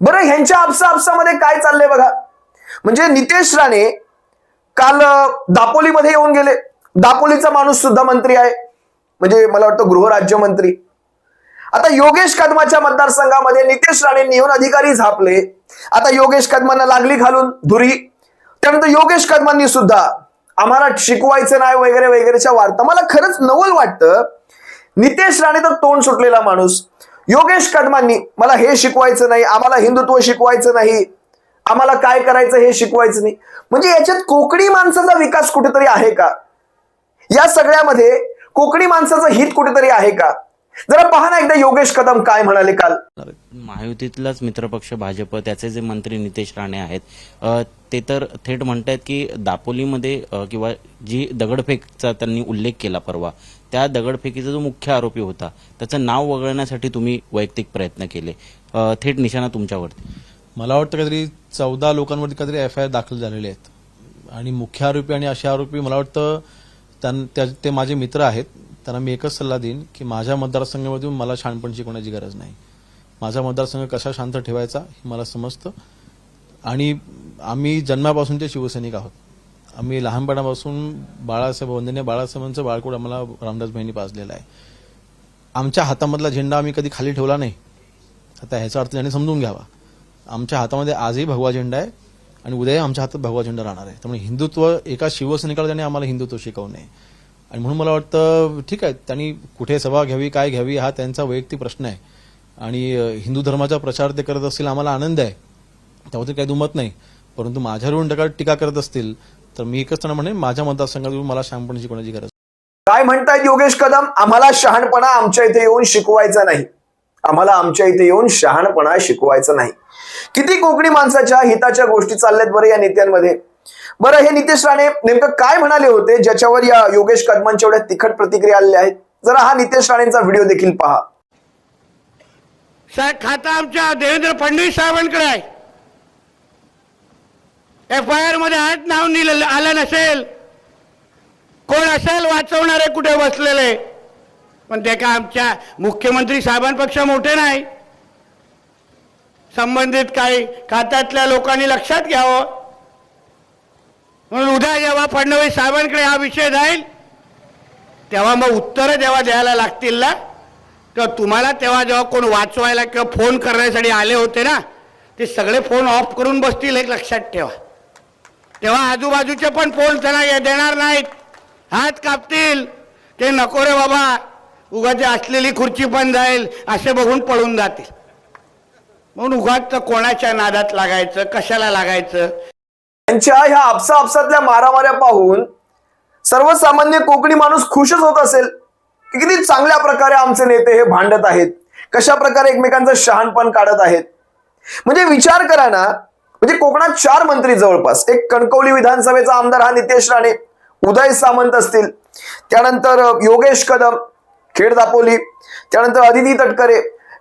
बरं ह्यांच्या आपसा आपसामध्ये काय चाललंय बघा? म्हणजे नितेश राणे काल दापोलीमध्ये येऊन गेले. दापोलीचा माणूस सुद्धा मंत्री आहे. म्हणजे मला वाटतं गृहराज्यमंत्री आता योगेश कदमाच्या मतदारसंघामध्ये नितेश राणेंनी येऊन अधिकारी झापले. आता योगेश कदमांना लागली घालून धुरी. त्यानंतर योगेश कदमांनी सुद्धा आम्हाला शिकवायचं नाही वगैरे वगैरेच्या वार्ता. मला खरंच नवल वाटतं नितेश राणे तर तोंड सुटलेला माणूस. योगेश कदमांनी मला हे शिकवायचं नाही आम्हाला हिंदुत्व शिकवायचं नाही आम्हाला काय करायचं हे शिकवायचं नाही. म्हणजे याच्यात कोकणी माणसाचा विकास कुठेतरी आहे का? या सगळ्यामध्ये कोकणी माणसाचं हित कुठेतरी आहे का? जरा पहा ना एकदा योगेश कदम काय म्हणाले काल. महायुतीतलाच मित्रपक्ष भाजप त्याचे जे मंत्री नितेश राणे आहेत ते तर थेट म्हणतायत की दापोलीमध्ये किंवा जी दगडफेकचा त्यांनी उल्लेख केला परवा त्या दगडफेकीचा जो मुख्य आरोपी होता त्याचं नाव वगळण्यासाठी तुम्ही वैयक्तिक प्रयत्न केले. थेट निशाणा तुमच्यावरती. मला वाटतं काहीतरी चौदा लोकांवरती काहीतरी एफ आय आर दाखल झालेले आहेत. आणि मुख्य आरोपी आणि असे आरोपी मला वाटतं त्या- ते माझे मित्र आहेत. त्यांना मी एकच सल्ला देईन की माझ्या मतदारसंघामध्ये मला शहाणपण शिकवण्याची गरज नाही. माझा मतदारसंघ कसा शांत ठेवायचा हे मला समजतं. आणि आम्ही जन्मापासूनचे शिवसैनिक आहोत. आम्ही लहानपणापासून बाळासाहेब वंदने बाळासाहेबांचं बाळकोड आम्हाला रामदास भाईंनी पाजलेलं आहे. आमच्या हातामधला झेंडा आम्ही कधी खाली ठेवला नाही. आता ह्याचा अर्थ त्याने समजून घ्यावा. आमच्या हातामध्ये आजही भगवा झेंडा आहे आणि उद्याही आमच्या हातात भगवा झेंडा राहणार आहे. त्यामुळे हिंदुत्व एका शिवसैनिकाला त्याने आम्हाला हिंदुत्व शिकवू नये. आणि म्हणून मला वाटतं ठीक आहे त्यांनी कुठे सभा घ्यावी काय घ्यावी हा त्यांचा वैयक्तिक प्रश्न आहे. आणि हिंदू धर्माचा प्रचार ते करत असतील आम्हाला आनंद आहे. त्याबद्दल काही दुमत नाही. परंतु माझ्यावरून टीका टीका करत असतील तर मी एकच त्यांना म्हणेन माझ्या मतदारसंघातून मला शहाणपण शिकवण्याची गरज काय म्हणतायत योगेश कदम? आम्हाला शहाणपणा आमच्या इथे येऊन शिकवायचा नाही. आम्हाला आमच्या इथे येऊन शहाणपणा शिकवायचा नाही. किती कोकणी माणसाच्या हिताच्या गोष्टी चालल्यात बरं या नेत्यांमध्ये? बरं हे नितेश राणे नेमकं काय म्हणाले होते ज्याच्यावर या योगेश कदमांच्या एवढ्या तिखट प्रतिक्रिया आलेल्या आहेत? जरा हा नितेश राणेंचा व्हिडिओ देखील पहा. साहेब खाता आमच्या देवेंद्र फडणवीस साहेबांकडे आहे. एफ आय आरमध्ये आज नाव निलं आलं नसेल. कोण असेल वाचवणारे कुठे बसलेले? पण ते का आमच्या मुख्यमंत्री साहेबांपेक्षा मोठे नाही. संबंधित काही खात्यातल्या लोकांनी लक्षात घ्यावं. म्हणून उद्या जेव्हा फडणवीस साहेबांकडे हा विषय जाईल तेव्हा मग उत्तरं जेव्हा द्यायला लागतील ना तेव्हा तुम्हाला तेव्हा जेव्हा कोण वाचवायला किंवा फोन करण्यासाठी आले होते ना ते सगळे फोन ऑफ करून बसतील एक लक्षात ठेवा. तेव्हा आजूबाजूचे पण फोन त्यांना देणार नाहीत. हात कापतील. ते नको रे बाबा उगाची असलेली खुर्ची पण जाईल असे बघून पळून जातील. म्हणून उगाच कोणाच्या नादात लागायचं कशाला लागायचं? त्यांच्या ह्या आपसा आपसातल्या मारामाऱ्या पाहून सर्वसामान्य कोकणी माणूस खुशच होत असेल. किती चांगल्या प्रकारे आमचे नेते हे भांडत आहेत? कशा प्रकारे एकमेकांचं शहाणपण काढत आहेत? म्हणजे विचार करा ना. म्हणजे कोकणात चार मंत्री जवळपास एक कणकवली विधानसभेचा आमदार हा नितेश राणे उदय सामंत असतील. त्यानंतर योगेश कदम खेड दापोली त्यानंतर अदिती तटकरे.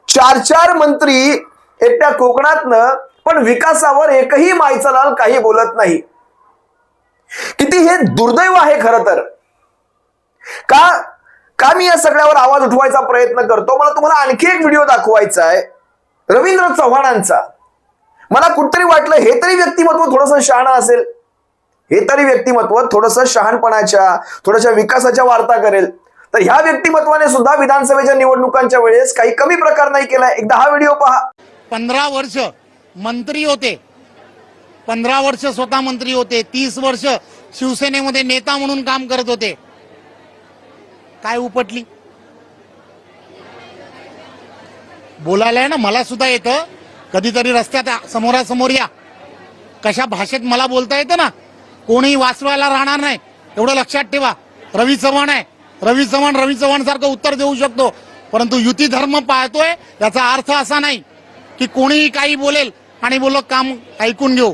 चार चार मंत्री एकट्या कोकणातनं पण विकासावर एकही मायचलाल काही बोलत नाही. किती हे दुर्दैव आहे खर तर. का का मी या सगळ्यावर आवाज उठवायचा प्रयत्न करतो? मला तुम्हाला आणखी एक व्हिडिओ दाखवायचा आहे. रवींद्र चव्हाणांचा. मला कुठतरी वाटलं हे तरी व्यक्तिमत्व थोडंसं शहाणं असेल. हे तरी व्यक्तिमत्व थोडंसं शहाणपणाच्या थोड्याशा विकासाच्या वार्ता करेल. तर ह्या व्यक्तिमत्वाने सुद्धा विधानसभेच्या निवडणुकांच्या वेळेस काही कमी प्रकार नाही केलाय. एकदा हा व्हिडिओ पहा. पंधरा वर्ष मंत्री होते. पंधरा वर्ष स्वतः मंत्री होते. तीस वर्ष शिवसेनेमध्ये नेता म्हणून काम करत होते. काय उपटली? बोलायला आहे ना मला सुद्धा येतं. कधीतरी रस्त्यात समोरासमोर या. कशा भाषेत मला बोलता येतं ना? कोणीही वाचवायला राहणार नाही. एवढं लक्षात ठेवा. रवी चव्हाण आहे. रवी चव्हाण रवी चव्हाण सारखं उत्तर देऊ शकतो. परंतु युती धर्म पाहतोय याचा अर्थ असा नाही की कोणीही काही बोलेल आणि बोल काम ऐकून घेऊ.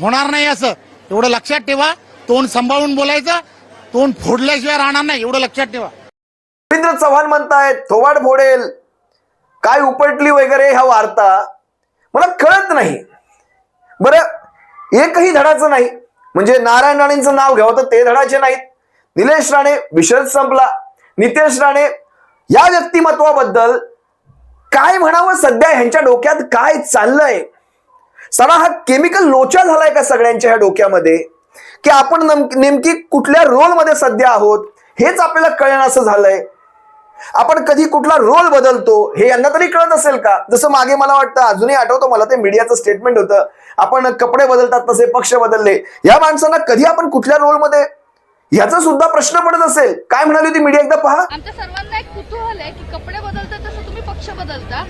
होणार नाही असं. एवढं लक्षात ठेवा. तोंड सांभाळून बोलायचं. तोंड फोडल्याशिवाय राहणार नाही एवढं लक्षात ठेवा. रवींद्र चव्हाण म्हणतायत थोवाड फोडेल काय उपटली वगैरे ह्या वार्ता मला कळत नाही. बरं एकही धडाचं नाही. म्हणजे नारायण राणेंचं नाव घ्यावं तर ते धडाचे नाहीत. निलेश राणे विषद संपला. नितेश राणे या व्यक्तिमत्वाबद्दल काय म्हणावं सध्या ह्यांच्या डोक्यात काय चाललंय? सारा हा केमिकल लोचा झालाय का सगळ्यांच्या ह्या डोक्यामध्ये? की आपण नेमकी कुठल्या रोलमध्ये सध्या आहोत हेच आपल्याला कळणं झालंय. आपण कधी कुठला रोल बदलतो हे यांना तरी कळत असेल का? जसं मागे मला वाटतं अजूनही आठवतं मला ते मीडियाचं स्टेटमेंट होतं आपण कपडे बदलतात तसे पक्ष बदलले. या माणसांना कधी आपण कुठल्या रोलमध्ये याचा सुद्धा प्रश्न पडत असेल. काय म्हणाली होती मीडिया? एकदा पहा. आमच्या सर्वांना एक कुतूहल आहे की कपडे बदल पक्ष बदलता.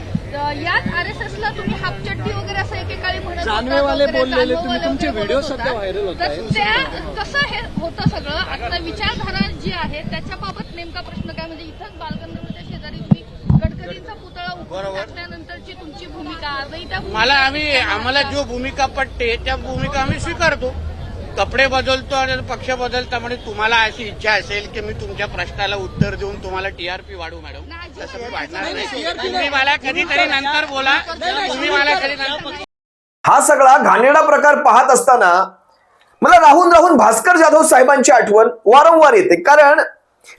याच आर एस एस ला तुम्ही हाफ चड्डी वगैरे असं एकेकाळी म्हणत जानवेवाले बोललेले तुम्ही तुमचे व्हिडिओ सध्या होता. व्हायरल होत तर. त्या कसं हे होतं सगळं आता विचारधारा जी आहे त्याच्याबाबत नेमका प्रश्न काय? म्हणजे इथंच बालगंधर्वच्या शेजारी तुम्ही गडकरींचा पुतळा उभं टाकल्यानंतरची तुमची भूमिका आजही त्या मला आम्ही आम्हाला जो भूमिका पटते त्या भूमिका आम्ही स्वीकारतो. कपडे बदलतो आणि पक्ष बदलता म्हणजे तुम्हाला अशी इच्छा असेल की मी तुमच्या प्रश्नाला उत्तर देऊन तुम्हाला टीआरपी वाढू मॅडम तसं मी वाढणार नाही तुम्ही मला कधीतरी नंतर बोला. तुम्ही मला कधी नंतर हा सगळा घाणेरडा प्रकार पाहत असताना मला राहून राहून भास्कर जाधव साहेबांची आठवण वारंवार येते. कारण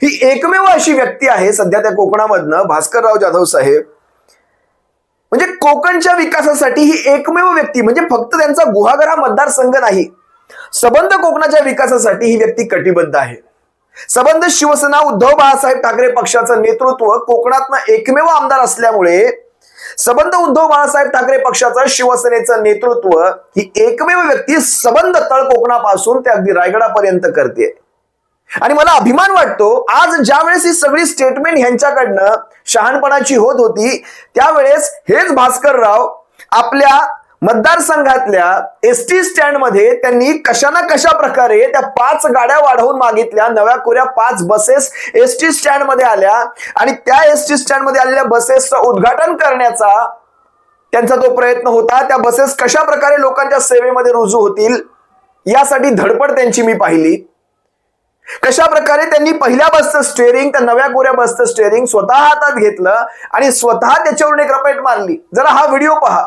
ही एकमेव अशी व्यक्ती आहे सध्या त्या कोकणामधनं भास्करराव जाधव साहेब. म्हणजे कोकणच्या विकासासाठी ही एकमेव व्यक्ती म्हणजे फक्त त्यांचा गुहागर हा मतदारसंघ नाही. सबंध कोकणाच्या विकासासाठी ही व्यक्ती कटिबद्ध आहे. सबंध शिवसेना उद्धव बाळासाहेब ठाकरे पक्षाचं नेतृत्व कोकणातनं एकमेव आमदार असल्यामुळे सबंध उद्धव बाळासाहेब ठाकरे पक्षाचं शिवसेनेचं नेतृत्व ही एकमेव व्यक्ती सबंध तळ कोकणापासून ते अगदी रायगडापर्यंत करते. आणि मला अभिमान वाटतो आज ज्या वेळेस ही सगळी स्टेटमेंट ह्यांच्याकडनं शहाणपणाची होत होती त्यावेळेस हेच भास्करराव आपल्या मतदारसंघातल्या एस टी स्टँडमध्ये त्यांनी कशा ना कशा प्रकारे त्या पाच गाड्या वाढवून मागितल्या नव्या कोऱ्या पाच बसेस एस टी स्टँडमध्ये आल्या आणि त्या एस टी स्टँडमध्ये आलेल्या बसेसचं उद्घाटन करण्याचा त्यांचा तो प्रयत्न होता. त्या बसेस कशा प्रकारे लोकांच्या सेवेमध्ये रुजू होतील यासाठी धडपड त्यांची मी पाहिली. कशा प्रकारे त्यांनी पहिल्या बसचं स्टेअरिंग त्या नव्या कोऱ्या बसचं स्टेअरिंग स्वतः हातात घेतलं आणि स्वतः त्याच्यावरून एक रपेट मारली. जरा हा व्हिडिओ पहा.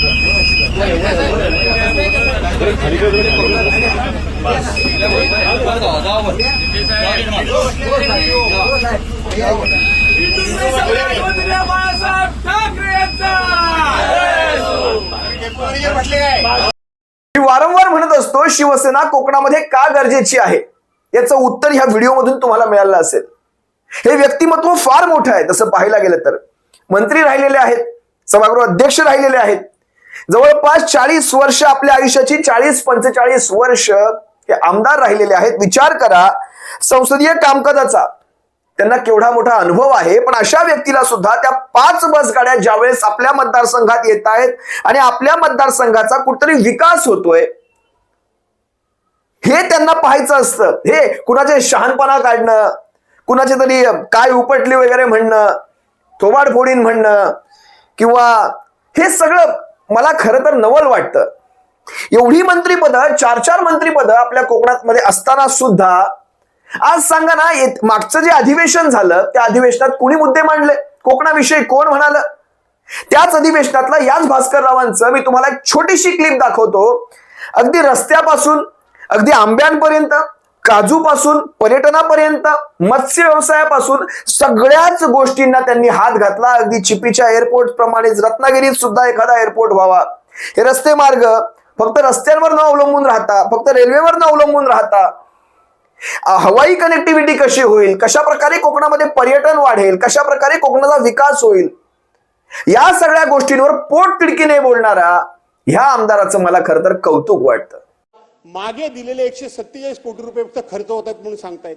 बाळासाहेब ठाकरे यांचा मी वारंवार म्हणत असतो शिवसेना कोकणामध्ये का गरजेची आहे? याचं उत्तर ह्या व्हिडिओमधून तुम्हाला मिळालं असेल. हे व्यक्तिमत्व फार मोठं आहे. तसं पाहायला गेलं तर. मंत्री राहिलेले आहेत सभागृह अध्यक्ष राहिलेले आहेत. जवळपास चाळीस वर्ष आपल्या आयुष्याची चाळीस पंचेचाळीस वर्ष हे आमदार राहिलेले आहेत. विचार करा संसदीय कामकाजाचा. त्यांना केवढा मोठा अनुभव आहे पण अशा व्यक्तीला सुद्धा त्या पाच बस गाड्या ज्यावेळेस आपल्या मतदारसंघात येत आहेत आणि आपल्या मतदारसंघाचा कुठतरी विकास होतोय हे त्यांना पाहायचं असतं. हे कुणाचे शहाणपणा काढणं कुणाचे तरी काय उपटली वगैरे म्हणणं थोबाडफोडीन म्हणणं किंवा हे सगळं मला खरं तर नवल वाटतं. एवढी मंत्रीपदं चार चार मंत्रीपदं आपल्या कोकणात मध्ये असताना सुद्धा आज सांगा ना येत- मागचं जे अधिवेशन झालं त्या अधिवेशनात कुणी मुद्दे मांडले? कोकणाविषयी कोण म्हणाल? त्याच अधिवेशनातला याच भास्कररावांचं मी तुम्हाला एक छोटीशी क्लिप दाखवतो. अगदी रस्त्यापासून अगदी आंब्यांपर्यंत काजूपासून पर्यटनापर्यंत मत्स्य व्यवसायापासून सगळ्याच गोष्टींना त्यांनी हात घातला. अगदी चिपीच्या एअरपोर्ट प्रमाणेच. रत्नागिरीत सुद्धा एखादा एअरपोर्ट व्हावा. हे रस्ते मार्ग फक्त रस्त्यांवर न अवलंबून राहता फक्त रेल्वेवर न अवलंबून राहता. हवाई कनेक्टिव्हिटी कशी होईल? कशा प्रकारे कोकणामध्ये पर्यटन वाढेल? कशा प्रकारे कोकणाचा विकास होईल? या सगळ्या गोष्टींवर पोट तिडकीने बोलणारा ह्या आमदाराचं मला खरं तर कौतुक वाटतं. मागे दिलेले एकशे सत्तेचाळीस कोटी रुपये फक्त खर्च होत आहेत म्हणून सांगतायत.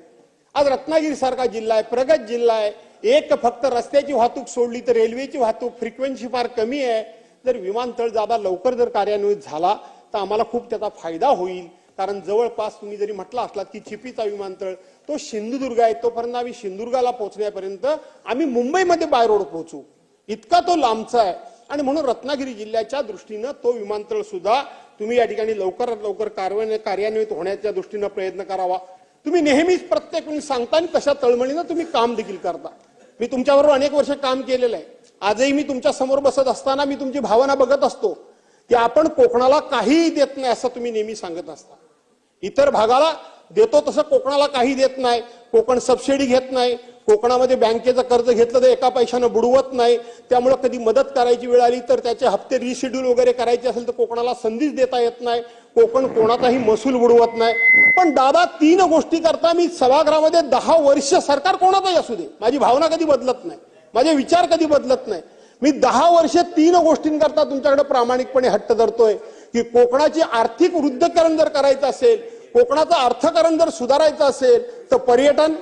आज रत्नागिरी सारखा जिल्हा आहे प्रगत जिल्हा आहे. एक फक्त रस्त्याची वाहतूक सोडली तर रेल्वेची वाहतूक फ्रिक्वेन्सी फार कमी आहे. जर विमानतळ जादा लवकर जर कार्यान्वित झाला तर आम्हाला खूप त्याचा फायदा होईल. कारण जवळपास तुम्ही जरी म्हटला असलात की चिपीचा विमानतळ तो सिंधुदुर्ग आहे तोपर्यंत आम्ही सिंधुदुर्गाला पोहोचण्यापर्यंत आम्ही मुंबईमध्ये बाय रोड पोहोचू. इतका तो लांबचा आहे. आणि म्हणून रत्नागिरी जिल्ह्याच्या दृष्टीनं तो विमानतळ सुद्धा तुम्ही या ठिकाणी लवकरात लवकर कार्यान्वित कार्यान्वित होण्याच्या दृष्टीनं प्रयत्न करावा. तुम्ही नेहमीच प्रत्येक वेळी सांगता आणि तशा तळमळीनं तुम्ही काम देखील करता. मी तुमच्याबरोबर अनेक वर्ष काम केलेलं आहे. आजही मी तुमच्यासमोर बसत असताना मी तुमची भावना बघत असतो की आपण कोकणाला काहीही देत नाही असं तुम्ही नेहमी सांगत असता. इतर भागाला देतो तसं कोकणाला काही देत नाही. कोकण सबसिडी घेत नाही. कोकणामध्ये बँकेचं कर्ज घेतलं तर एका पैशानं बुडवत नाही. त्यामुळं कधी मदत करायची वेळ आली तर त्याचे हप्ते रिशेड्यूल वगैरे करायचे असेल तर कोकणाला संधीच देता येत नाही. कोकण कोणाचाही महसूल बुडवत नाही. पण दादा तीन गोष्टी करता मी सभागृहामध्ये दहा वर्ष सरकार कोणाचाही असू दे. माझी भावना कधी बदलत नाही. माझे विचार कधी बदलत नाही. मी दहा वर्ष तीन गोष्टींकरता तुमच्याकडे प्रामाणिकपणे हट्ट धरतोय की कोकणाची आर्थिक वृद्धकरण जर करायचं असेल कोकणाचं अर्थकारण जर सुधारायचं असेल तर पर्यटन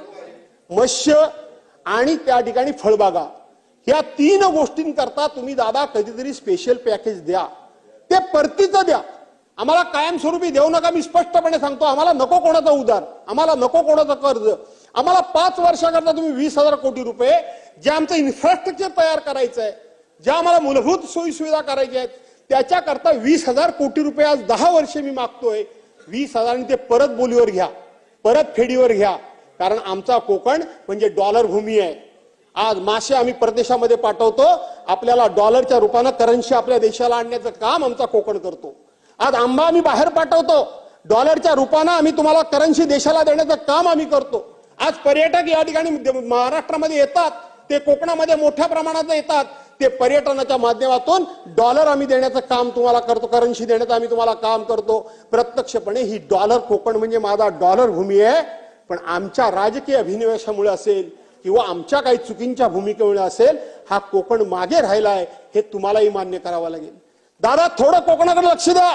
मत्स्य आणि त्या ठिकाणी फळबागा या तीन गोष्टींकरता तुम्ही दादा कधीतरी स्पेशल पॅकेज द्या. ते परतीचं द्या. आम्हाला कायमस्वरूपी देऊ नका मी स्पष्टपणे सांगतो आम्हाला नको कोणाचा उधार आम्हाला नको कोणाचं कर्ज. आम्हाला पाच वर्षाकरता तुम्ही वीस हजार कोटी रुपये जे आमचं इन्फ्रास्ट्रक्चर तयार करायचं आहे ज्या आम्हाला मूलभूत सोयीसुविधा करायच्या आहेत त्याच्याकरता वीस हजार कोटी रुपये आज दहा वर्षे मी मागतोय. वीस हजारांनी ते परत बोलीवर घ्या परत फेडीवर घ्या. कारण आमचा कोकण म्हणजे डॉलर भूमी आहे. आज मासे आम्ही परदेशामध्ये पाठवतो आपल्याला डॉलरच्या रूपानं करन्सी आपल्या देशाला आणण्याचं काम आमचा कोकण करतो. आज आंबा आम्ही बाहेर पाठवतो डॉलरच्या रूपानं आम्ही तुम्हाला करन्सी देशाला देण्याचं काम आम्ही करतो. आज पर्यटक या ठिकाणी महाराष्ट्रामध्ये येतात ते कोकणामध्ये मोठ्या प्रमाणात येतात. ते पर्यटनाच्या माध्यमातून डॉलर आम्ही देण्याचं काम तुम्हाला करतो. करन्सी देण्याचं आम्ही तुम्हाला काम करतो. प्रत्यक्षपणे ही डॉलर कोकण म्हणजे माझा डॉलर भूमी आहे. पण आमच्या राजकीय अभिनिवेशामुळे असेल किंवा आमच्या काही चुकींच्या भूमिकेमुळे असेल हा कोकण मागे राहिलाय हे तुम्हालाही मान्य करावं लागेल. दादा थोडं कोकणाकडे लक्ष द्या.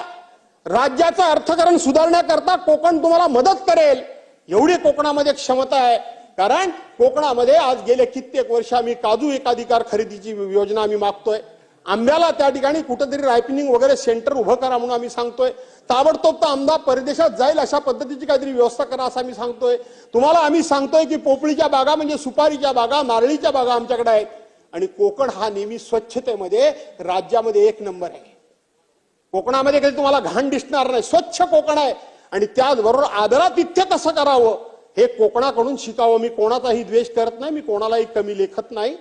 राज्याचं अर्थकारण सुधारण्याकरता कोकण तुम्हाला मदत करेल. एवढी कोकणामध्ये क्षमता आहे. कारण कोकणामध्ये आज गेले कित्येक वर्ष आम्ही काजू एकाधिकार खरेदीची योजना आम्ही मागतोय. आंब्याला त्या ठिकाणी कुठेतरी रायपिनिंग वगैरे सेंटर उभं करा म्हणून आम्ही सांगतोय. ताबडतोब तर आंबा परदेशात जाईल अशा पद्धतीची काहीतरी व्यवस्था करा असं आम्ही सांगतोय. तुम्हाला आम्ही सांगतोय की पोपळीच्या बागा म्हणजे सुपारीच्या बागा नारळीच्या बागा आमच्याकडे आहेत. आणि कोकण हा नेहमी स्वच्छतेमध्ये राज्यामध्ये एक नंबर आहे. कोकणामध्ये कधी तुम्हाला घाण दिसणार नाही. स्वच्छ कोकण आहे. आणि त्याचबरोबर आदरातिथ्य कसं करावं? हे कोकणाकडून शिकावं. मी कोणाचाही द्वेष करत नाही मी कोणालाही कमी लेखत नाही.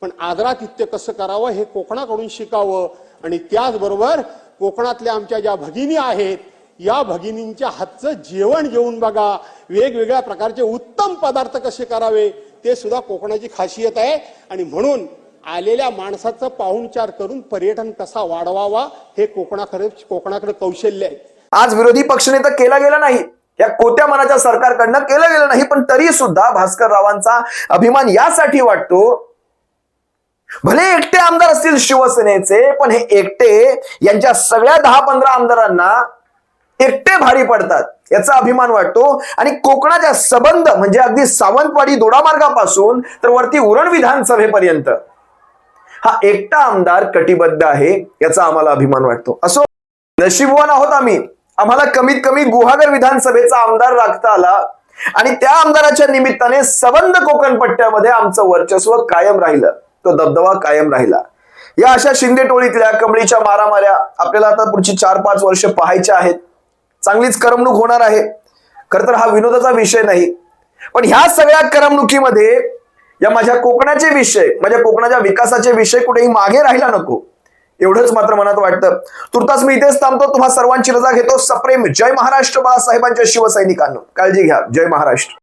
पण आदरातिथ्य कसं करावं हे कोकणाकडून शिकावं. आणि त्याचबरोबर कोकणातल्या आमच्या ज्या भगिनी आहेत या भगिनींच्या हातचं जेवण जेवून बघा. वेगवेगळ्या प्रकारचे उत्तम पदार्थ कसे करावे ते सुद्धा कोकणाची खासियत आहे. आणि म्हणून आलेल्या माणसाचं पाहुणचार करून पर्यटन कसा वाढवावा हे कोकणाकडे कोकणाकडे कौशल्य आहे. आज विरोधी पक्षनेता केला गेला नाही. या कोत्या मनाच्या सरकारकडनं केलं गेलं नाही पण तरी सुद्धा भास्कर रावांचा अभिमान यासाठी वाटतो. भले एकटे आमदार असतील शिवसेनेचे पण हे एकटे यांच्या सगळ्या दहा पंधरा आमदारांना एकटे भारी पडतात याचा अभिमान वाटतो. आणि कोकणाच्या सबंध म्हणजे अगदी सावंतवाडी दोडामार्गापासून तर वरती उरण विधानसभेपर्यंत हा एकटा आमदार कटिबद्ध आहे याचा आम्हाला अभिमान वाटतो. असो नशीबवान आहोत आम्ही. आम्हाला कमीत कमी गुहागर विधानसभेचा आमदार राखता आला. आणि त्या आमदाराच्या निमित्ताने सबंध कोकण पट्ट्यामध्ये आमचं वर्चस्व कायम राहिलं. तो दबदबा कायम राहिला. या अशा शिंदे टोळीतल्या कमळीच्या मारामाऱ्या आपल्याला आता पुढची चार पाच वर्ष पाहायच्या आहेत. चांगलीच करमणूक होणार आहे. खर तर हा विनोदाचा विषय नाही. पण ह्या सगळ्या करमणुकीमध्ये या माझ्या कोकणाचे विषय माझ्या कोकणाच्या विकासाचे विषय कुठेही मागे राहिला नको. एवढंच मात्र मनात वाटतं. तुर्तास मी इथेच थांबतो. तुम्हा सर्वांची रजा घेतो. सप्रेम जय महाराष्ट्र बाळासाहेबांच्या शिवसैनिकांना. काळजी घ्या. जय महाराष्ट्र.